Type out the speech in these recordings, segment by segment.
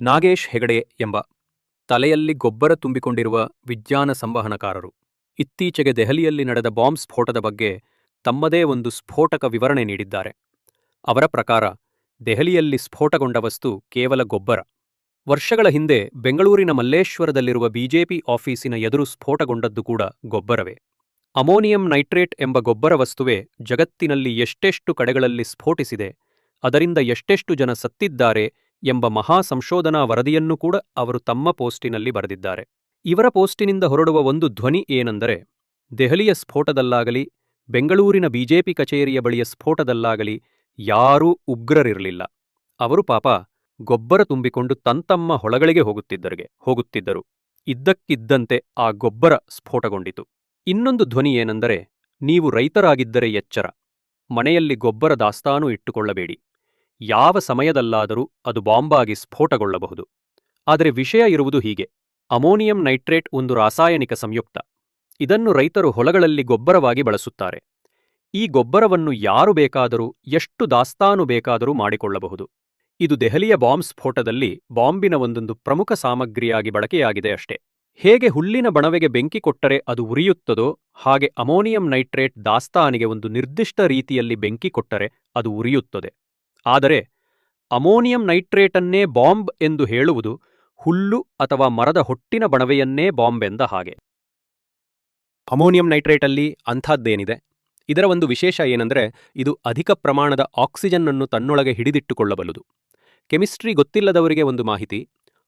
ನಾಗೇಶ್ ಹೆಗಡೆ ಎಂಬ ತಲೆಯಲ್ಲಿ ಗೊಬ್ಬರ ತುಂಬಿಕೊಂಡಿರುವ ವಿಜ್ಞಾನ ಸಂವಹನಕಾರರು. ಇತ್ತೀಚೆಗೆ ದೆಹಲಿಯಲ್ಲಿ ನಡೆದ ಬಾಂಬ್ ಸ್ಫೋಟದ ಬಗ್ಗೆ ತಮ್ಮದೇ ಒಂದು ಸ್ಫೋಟಕ ವಿವರಣೆ ನೀಡಿದ್ದಾರೆ. ಅವರ ಪ್ರಕಾರ, ದೆಹಲಿಯಲ್ಲಿ ಸ್ಫೋಟಗೊಂಡ ವಸ್ತು ಕೇವಲ ಗೊಬ್ಬರ. ವರ್ಷಗಳ ಹಿಂದೆ ಬೆಂಗಳೂರಿನ ಮಲ್ಲೇಶ್ವರದಲ್ಲಿರುವ ಬಿಜೆಪಿ ಆಫೀಸಿನ ಎದುರು ಸ್ಫೋಟಗೊಂಡದ್ದು ಕೂಡ ಗೊಬ್ಬರವೇ. ಅಮೋನಿಯಂ ನೈಟ್ರೇಟ್ ಎಂಬ ಗೊಬ್ಬರ ವಸ್ತುವೇ ಜಗತ್ತಿನಲ್ಲಿ ಎಷ್ಟೆಷ್ಟು ಕಡೆಗಳಲ್ಲಿ ಸ್ಫೋಟಿಸಿದೆ, ಅದರಿಂದ ಎಷ್ಟೆಷ್ಟು ಜನ ಸತ್ತಿದ್ದಾರೆ ಎಂಬ ಮಹಾ ಸಂಶೋಧನಾ ವರದಿಯನ್ನು ಕೂಡ ಅವರು ತಮ್ಮ ಪೋಸ್ಟಿನಲ್ಲಿ ಬರೆದಿದ್ದಾರೆ. ಇವರ ಪೋಸ್ಟಿನಿಂದ ಹೊರಡುವ ಒಂದು ಧ್ವನಿ ಏನೆಂದರೆ, ದೆಹಲಿಯ ಸ್ಫೋಟದಲ್ಲಾಗಲಿ, ಬೆಂಗಳೂರಿನ ಬಿಜೆಪಿ ಕಚೇರಿಯ ಬಳಿಯ ಸ್ಫೋಟದಲ್ಲಾಗಲಿ ಯಾರೂ ಉಗ್ರರಿರಲಿಲ್ಲ. ಅವರು ಪಾಪ ಗೊಬ್ಬರ ತುಂಬಿಕೊಂಡು ತಂತಮ್ಮ ಹೊಳಗಳಿಗೆ ಹೋಗುತ್ತಿದ್ದರಿಗೆ, ಹೋಗುತ್ತಿದ್ದರು. ಇದ್ದಕ್ಕಿದ್ದಂತೆ ಆ ಗೊಬ್ಬರ ಸ್ಫೋಟಗೊಂಡಿತು. ಇನ್ನೊಂದು ಧ್ವನಿ ಏನೆಂದರೆ, ನೀವು ರೈತರಾಗಿದ್ದರೆ ಎಚ್ಚರ. ಮನೆಯಲ್ಲಿ ಗೊಬ್ಬರ ದಾಸ್ತಾನು ಇಟ್ಟುಕೊಳ್ಳಬೇಡಿ. ಯಾವ ಸಮಯದಲ್ಲಾದರೂ ಅದು ಬಾಂಬಾಗಿ ಸ್ಫೋಟಗೊಳ್ಳಬಹುದು. ಆದರೆ ವಿಷಯ ಇರುವುದು ಹೀಗೆ. ಅಮೋನಿಯಂ ನೈಟ್ರೇಟ್ ಒಂದು ರಾಸಾಯನಿಕ ಸಂಯುಕ್ತ. ಇದನ್ನು ರೈತರು ಹೊಲಗಳಲ್ಲಿ ಗೊಬ್ಬರವಾಗಿ ಬಳಸುತ್ತಾರೆ. ಈ ಗೊಬ್ಬರವನ್ನು ಯಾರು ಬೇಕಾದರೂ, ಎಷ್ಟು ದಾಸ್ತಾನು ಬೇಕಾದರೂ ಮಾಡಿಕೊಳ್ಳಬಹುದು. ಇದು ದೆಹಲಿಯ ಬಾಂಬ್ ಸ್ಫೋಟದಲ್ಲಿ ಬಾಂಬಿನ ಒಂದೊಂದು ಪ್ರಮುಖ ಸಾಮಗ್ರಿಯಾಗಿ ಬಳಕೆಯಾಗಿದೆ ಅಷ್ಟೇ. ಹೇಗೆ ಹುಲ್ಲಿನ ಬಣವೆಗೆ ಬೆಂಕಿ ಕೊಟ್ಟರೆ ಅದು ಉರಿಯುತ್ತದೋ, ಹಾಗೆ ಅಮೋನಿಯಂ ನೈಟ್ರೇಟ್ ದಾಸ್ತಾನಿಗೆ ಒಂದು ನಿರ್ದಿಷ್ಟ ರೀತಿಯಲ್ಲಿ ಬೆಂಕಿ ಕೊಟ್ಟರೆ ಅದು ಉರಿಯುತ್ತದೆ. ಆದರೆ ಅಮೋನಿಯಂ ನೈಟ್ರೇಟನ್ನೇ ಬಾಂಬ್ ಎಂದು ಹೇಳುವುದು ಹುಲ್ಲು ಅಥವಾ ಮರದ ಹೊಟ್ಟಿನ ಬಣವೆಯನ್ನೇ ಬಾಂಬ್ ಎಂದ ಹಾಗೆ. ಅಮೋನಿಯಂ ನೈಟ್ರೇಟಲ್ಲಿ ಅಂಥದ್ದೇನಿದೆ? ಇದರ ಒಂದು ವಿಶೇಷ ಏನೆಂದರೆ ಇದು ಅಧಿಕ ಪ್ರಮಾಣದ ಆಕ್ಸಿಜನ್ ಅನ್ನು ತನ್ನೊಳಗೆ ಹಿಡಿದಿಟ್ಟುಕೊಳ್ಳಬಲ್ಲದು. ಕೆಮಿಸ್ಟ್ರಿ ಗೊತ್ತಿಲ್ಲದವರಿಗೆ ಒಂದು ಮಾಹಿತಿ,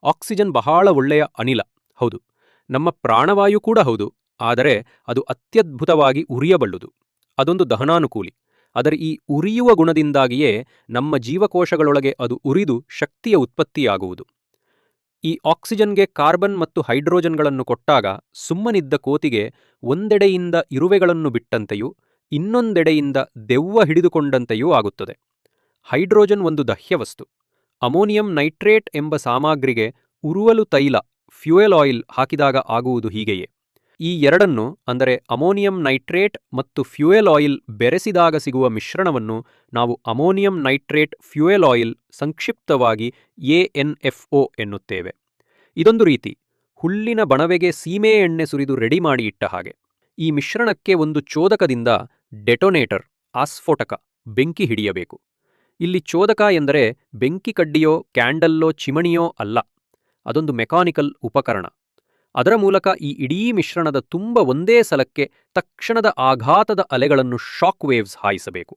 ಆಕ್ಸಿಜನ್ ಬಹಳ ಒಳ್ಳೆಯ ಅನಿಲ, ಹೌದು, ನಮ್ಮ ಪ್ರಾಣವಾಯು ಕೂಡ ಹೌದು, ಆದರೆ ಅದು ಅತ್ಯದ್ಭುತವಾಗಿ ಉರಿಯಬಲ್ಲುದು, ಅದೊಂದು ದಹನಾನುಕೂಲಿ. ಆದರೆ ಈ ಉರಿಯುವ ಗುಣದಿಂದಾಗಿಯೇ ನಮ್ಮ ಜೀವಕೋಶಗಳೊಳಗೆ ಅದು ಉರಿದು ಶಕ್ತಿಯ ಉತ್ಪತ್ತಿಯಾಗುವುದು. ಈ ಆಕ್ಸಿಜನ್ಗೆ ಕಾರ್ಬನ್ ಮತ್ತು ಹೈಡ್ರೋಜನ್ಗಳನ್ನು ಕೊಟ್ಟಾಗ ಸುಮ್ಮನಿದ್ದ ಕೋತಿಗೆ ಒಂದೆಡೆಯಿಂದ ಇರುವೆಗಳನ್ನು ಬಿಟ್ಟಂತೆಯೂ ಇನ್ನೊಂದೆಡೆಯಿಂದ ದೆವ್ವ ಹಿಡಿದುಕೊಂಡಂತೆಯೂ ಆಗುತ್ತದೆ. ಹೈಡ್ರೋಜನ್ ಒಂದು ದಹ್ಯವಸ್ತು. ಅಮೋನಿಯಂ ನೈಟ್ರೇಟ್ ಎಂಬ ಸಾಮಗ್ರಿಗೆ ಉರುವಲು ತೈಲ, ಫ್ಯೂಯಲ್ ಆಯಿಲ್ ಹಾಕಿದಾಗ ಆಗುವುದು ಹೀಗೆಯೇ. ಈ ಎರಡನ್ನು, ಅಂದರೆ ಅಮೋನಿಯಂ ನೈಟ್ರೇಟ್ ಮತ್ತು ಫ್ಯೂಯಲ್ ಆಯಿಲ್ ಬೆರೆಸಿದಾಗ ಸಿಗುವ ಮಿಶ್ರಣವನ್ನು ನಾವು ಅಮೋನಿಯಂ ನೈಟ್ರೇಟ್ ಫ್ಯೂಯಲ್ ಆಯಿಲ್ ಸಂಕ್ಷಿಪ್ತವಾಗಿ ಎಎನ್ಎಫ್ಒ ಎನ್ನುತ್ತೇವೆ. ಇದೊಂದು ರೀತಿ, ಹುಲ್ಲಿನ ಬಣವೆಗೆ ಸೀಮೆ ಎಣ್ಣೆ ಸುರಿದು ರೆಡಿ ಮಾಡಿ ಇಟ್ಟ ಹಾಗೆ. ಈ ಮಿಶ್ರಣಕ್ಕೆ ಒಂದು ಚೋದಕದಿಂದ ಡೆಟೊನೇಟರ್, ಆಸ್ಫೋಟಕ, ಬೆಂಕಿ ಹಿಡಿಯಬೇಕು. ಇಲ್ಲಿ ಚೋದಕ ಎಂದರೆ ಬೆಂಕಿ ಕಡ್ಡಿಯೋ, ಕ್ಯಾಂಡಲ್ಲೋ, ಚಿಮಣಿಯೋ ಅಲ್ಲ. ಅದೊಂದು ಮೆಕಾನಿಕಲ್ ಉಪಕರಣ. ಅದರ ಮೂಲಕ ಈ ಇಡೀ ಮಿಶ್ರಣದ ತುಂಬ ಒಂದೇ ಸಲಕ್ಕೆ ತಕ್ಷಣದ ಆಘಾತದ ಅಲೆಗಳನ್ನು ಶಾಕ್ ವೇವ್ಸ್ ಹಾಯಿಸಬೇಕು.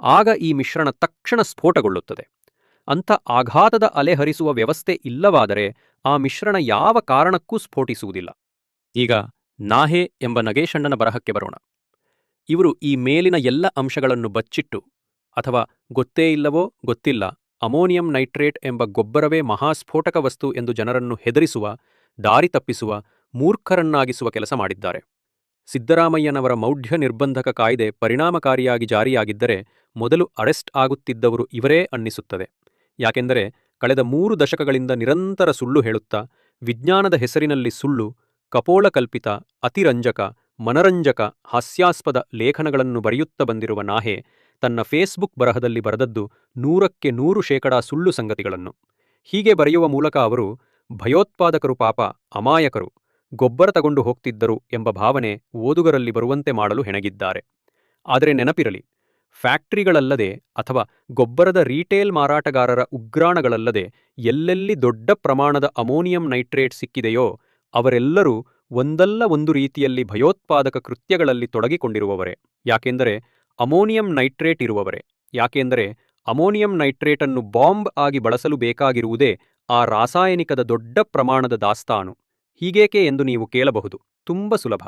ಆಗ ಈ ಮಿಶ್ರಣ ತಕ್ಷಣ ಸ್ಫೋಟಗೊಳ್ಳುತ್ತದೆ. ಅಂಥ ಆಘಾತದ ಅಲೆ ಹರಿಸುವ ವ್ಯವಸ್ಥೆ ಇಲ್ಲವಾದರೆ ಆ ಮಿಶ್ರಣ ಯಾವ ಕಾರಣಕ್ಕೂ ಸ್ಫೋಟಿಸುವುದಿಲ್ಲ. ಈಗ ನಾಹೆ ಎಂಬ ನಗೇಶಣ್ಣನ ಬರಹಕ್ಕೆ ಬರೋಣ. ಇವರು ಈ ಮೇಲಿನ ಎಲ್ಲ ಅಂಶಗಳನ್ನು ಬಚ್ಚಿಟ್ಟು, ಅಥವಾ ಗೊತ್ತೇ ಇಲ್ಲವೋ ಗೊತ್ತಿಲ್ಲ, ಅಮೋನಿಯಂ ನೈಟ್ರೇಟ್ ಎಂಬ ಗೊಬ್ಬರವೇ ಮಹಾಸ್ಫೋಟಕ ವಸ್ತು ಎಂದು ಜನರನ್ನು ಹೆದರಿಸುವ ದಾರಿ ತಪ್ಪಿಸುವ, ಮೂರ್ಖರನ್ನಾಗಿಸುವ ಕೆಲಸ ಮಾಡಿದ್ದಾರೆ. ಸಿದ್ದರಾಮಯ್ಯನವರ ಮೌಢ್ಯ ನಿರ್ಬಂಧಕ ಕಾಯ್ದೆ ಪರಿಣಾಮಕಾರಿಯಾಗಿ ಜಾರಿಯಾಗಿದ್ದರೆ ಮೊದಲು ಅರೆಸ್ಟ್ ಆಗುತ್ತಿದ್ದವರು ಇವರೇ ಅನ್ನಿಸುತ್ತದೆ. ಯಾಕೆಂದರೆ ಕಳೆದ ಮೂರು ದಶಕಗಳಿಂದ ನಿರಂತರ ಸುಳ್ಳು ಹೇಳುತ್ತಾ, ವಿಜ್ಞಾನದ ಹೆಸರಿನಲ್ಲಿ ಸುಳ್ಳು, ಕಪೋಳಕಲ್ಪಿತ, ಅತಿರಂಜಕ, ಮನರಂಜಕ, ಹಾಸ್ಯಾಸ್ಪದ ಲೇಖನಗಳನ್ನು ಬರೆಯುತ್ತ ಬಂದಿರುವ ನಾಹೆ ತನ್ನ ಫೇಸ್ಬುಕ್ ಬರಹದಲ್ಲಿ ಬರೆದದ್ದು ನೂರಕ್ಕೆ ನೂರು ಶೇಕಡಾ ಸುಳ್ಳು ಸಂಗತಿಗಳನ್ನು. ಹೀಗೆ ಬರೆಯುವ ಮೂಲಕ ಅವರು ಭಯೋತ್ಪಾದಕರು ಪಾಪ, ಅಮಾಯಕರು, ಗೊಬ್ಬರ ತಗೊಂಡು ಹೋಗ್ತಿದ್ದರು ಎಂಬ ಭಾವನೆ ಓದುಗರಲ್ಲಿ ಬರುವಂತೆ ಮಾಡಲು ಹೆಣಗಿದ್ದಾರೆ. ಆದರೆ ನೆನಪಿರಲಿ, ಫ್ಯಾಕ್ಟರಿಗಳಲ್ಲದೆ ಅಥವಾ ಗೊಬ್ಬರದ ರೀಟೇಲ್ ಮಾರಾಟಗಾರರ ಉಗ್ರಾಣಗಳಲ್ಲದೆ ಎಲ್ಲೆಲ್ಲಿ ದೊಡ್ಡ ಪ್ರಮಾಣದ ಅಮೋನಿಯಂ ನೈಟ್ರೇಟ್ ಸಿಕ್ಕಿದೆಯೋ, ಅವರೆಲ್ಲರೂ ಒಂದಲ್ಲ ಒಂದು ರೀತಿಯಲ್ಲಿ ಭಯೋತ್ಪಾದಕ ಕೃತ್ಯಗಳಲ್ಲಿ ತೊಡಗಿಕೊಂಡಿರುವವರೇ. ಯಾಕೆಂದರೆ ಅಮೋನಿಯಂ ನೈಟ್ರೇಟ್ ಇರುವವರೇ. ಯಾಕೆಂದರೆ ಅಮೋನಿಯಂ ನೈಟ್ರೇಟನ್ನು ಬಾಂಬ್ ಆಗಿ ಬಳಸಲು ಬೇಕಾಗಿರುವುದೇ ಆ ರಾಸಾಯನಿಕದ ದೊಡ್ಡ ಪ್ರಮಾಣದ ದಾಸ್ತಾನು. ಹೀಗೇಕೆ ಎಂದು ನೀವು ಕೇಳಬಹುದು. ತುಂಬ ಸುಲಭ.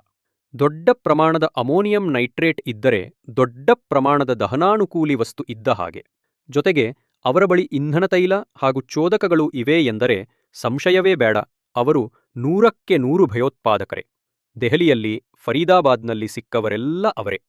ದೊಡ್ಡ ಪ್ರಮಾಣದ ಅಮೋನಿಯಂ ನೈಟ್ರೇಟ್ ಇದ್ದರೆ ದೊಡ್ಡ ಪ್ರಮಾಣದ ದಹನಾನುಕೂಲಿ ವಸ್ತು ಇದ್ದ ಹಾಗೆ. ಜೊತೆಗೆ, ಅವರ ಬಳಿ ಇಂಧನ ತೈಲ ಹಾಗೂ ಚೋದಕಗಳು ಇವೆ ಎಂದರೆ ಸಂಶಯವೇ ಬೇಡ. ಅವರು ನೂರಕ್ಕೆ ನೂರು ಭಯೋತ್ಪಾದಕರೇ. ದೆಹಲಿಯಲ್ಲಿ, ಫರೀದಾಬಾದ್ನಲ್ಲಿ ಸಿಕ್ಕವರೆಲ್ಲ ಅವರೇ.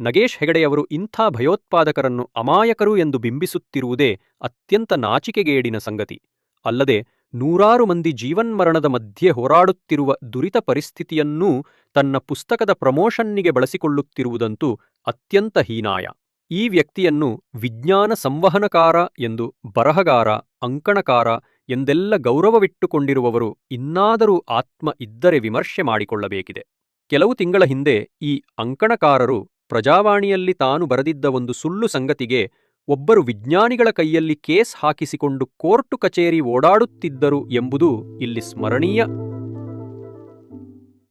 ನಗೇಶ್ ಹೆಗಡೆಯವರು ಇಂಥ ಭಯೋತ್ಪಾದಕರನ್ನು ಅಮಾಯಕರು ಎಂದು ಬಿಂಬಿಸುತ್ತಿರುವುದೇ ಅತ್ಯಂತ ನಾಚಿಕೆಗೇಡಿನ ಸಂಗತಿ. ಅಲ್ಲದೆ ನೂರಾರು ಮಂದಿ ಜೀವನ್ಮರಣದ ಮಧ್ಯೆ ಹೋರಾಡುತ್ತಿರುವ ದುರಿತ ಪರಿಸ್ಥಿತಿಯನ್ನೂ ತನ್ನ ಪುಸ್ತಕದ ಪ್ರಮೋಷನ್ನಿಗೆ ಬಳಸಿಕೊಳ್ಳುತ್ತಿರುವುದಂತೂ ಅತ್ಯಂತ ಹೀನಾಯ. ಈ ವ್ಯಕ್ತಿಯನ್ನು ವಿಜ್ಞಾನ ಸಂವಹನಕಾರ ಎಂದು ಬರಹಗಾರ, ಅಂಕಣಕಾರ ಎಂದೆಲ್ಲ ಗೌರವವಿಟ್ಟುಕೊಂಡಿರುವವರು ಇನ್ನಾದರೂ ಆತ್ಮ ಇದ್ದರೆ ವಿಮರ್ಶೆ ಮಾಡಿಕೊಳ್ಳಬೇಕಿದೆ. ಕೆಲವು ತಿಂಗಳ ಹಿಂದೆ ಈ ಅಂಕಣಕಾರರು ಪ್ರಜಾವಾಣಿಯಲ್ಲಿ ತಾನು ಬರೆದಿದ್ದ ಒಂದು ಸುಳ್ಳು ಸಂಗತಿಗೆ ಒಬ್ಬರು ವಿಜ್ಞಾನಿಗಳ ಕೈಯಲ್ಲಿ ಕೇಸ್ ಹಾಕಿಸಿಕೊಂಡು ಕೋರ್ಟು ಕಚೇರಿ ಓಡಾಡುತ್ತಿದ್ದರು ಎಂಬುದು ಇಲ್ಲಿ ಸ್ಮರಣೀಯ